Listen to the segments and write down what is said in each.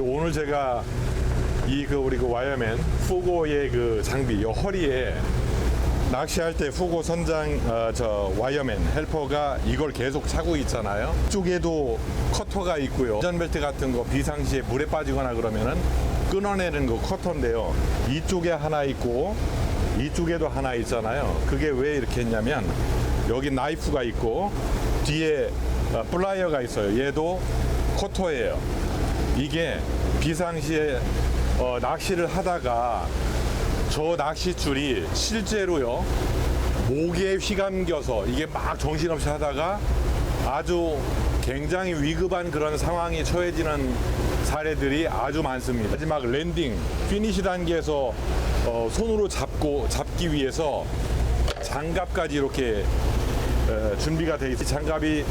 오늘 제가 이 그 우리 그 와이어맨 후고의 그 장비, 요 허리에 낚시할 때 후고 선장 어, 저 와이어맨 헬퍼가 이걸 계속 차고 있잖아요. 쪽에도 커터가 있고요. 안전벨트 같은 거 비상시에 물에 빠지거나 그러면은 끊어내는 거 커터인데요. 이쪽에 하나 있고 이쪽에도 하나 있잖아요. 그게 왜 이렇게 했냐면 여기 나이프가 있고 뒤에 어, 플라이어가 있어요. 얘도 커터예요. 이게 비상시에 어, 낚시를 하다가 저 낚싯줄이 실제로요 목에 휘감겨서 이게 막 정신없이 하다가 아주 굉장히 위급한 그런 상황에 처해지는 사례들이 아주 많습니다. 마지막 랜딩 피니시 단계에서 어, 손으로 잡고 잡기 위해서 장갑까지 이렇게 에, 준비가 돼 있어요. 장갑이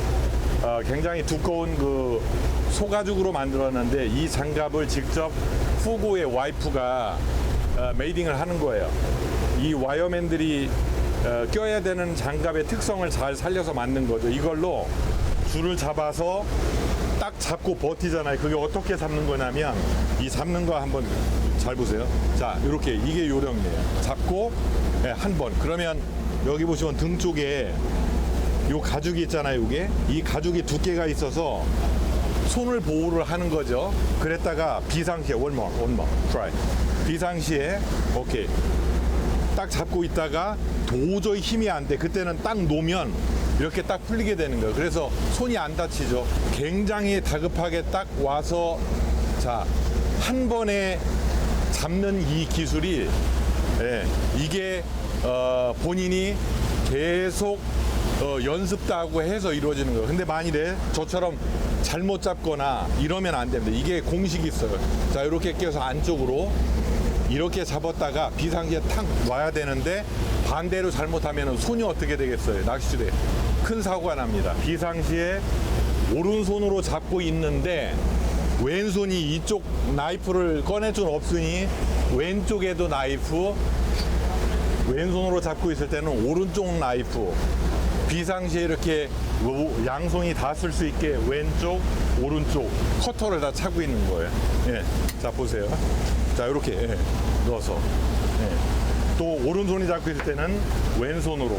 어, 굉장히 두꺼운 그 소가죽으로 만들었는데 이 장갑을 직접 후고의 와이프가 어, 메이딩을 하는 거예요. 이 와이어맨들이 어, 껴야 되는 장갑의 특성을 잘 살려서 만든 거죠. 이걸로 줄을 잡아서 딱 잡고 버티잖아요. 그게 어떻게 잡는 거냐면 이 잡는 거 한번 잘 보세요. 자, 이렇게 이게 요령이에요. 잡고 예, 한 번. 그러면 여기 보시면 등 쪽에 요 가죽이 있잖아요, 이게. 이 가죽이 두께가 있어서 손을 보호를 하는 거죠. 그랬다가 비상시에 원more, 원more, try. 비상시에 오케이. 딱 잡고 있다가 도저히 힘이 안 돼. 그때는 딱 놓으면 이렇게 딱 풀리게 되는 거예요. 그래서 손이 안 다치죠. 굉장히 다급하게 딱 와서 자, 한 번에 잡는 이 기술이 예, 이게 어, 본인이 계속 어, 연습도 하고 해서 이루어지는 거예요. 근데 만일에 저처럼 잘못 잡거나 이러면 안 됩니다. 이게 공식이 있어요. 자, 이렇게 끼워서 안쪽으로 이렇게 잡았다가 비상시에 탁 와야 되는데 반대로 잘못하면 손이 어떻게 되겠어요? 낚시대 큰 사고가 납니다. 비상시에 오른손으로 잡고 있는데 왼손이 이쪽 나이프를 꺼낼 줄 없으니 왼쪽에도 나이프 왼손으로 잡고 있을 때는 오른쪽 나이프 비상시에 이렇게 우- 양손이 다 쓸 수 있게 왼쪽 오른쪽 커터를 다 차고 있는 거예요 예. 자 보세요 자 이렇게 예. 넣어서 예. 또 오른손이 잡고 있을 때는 왼손으로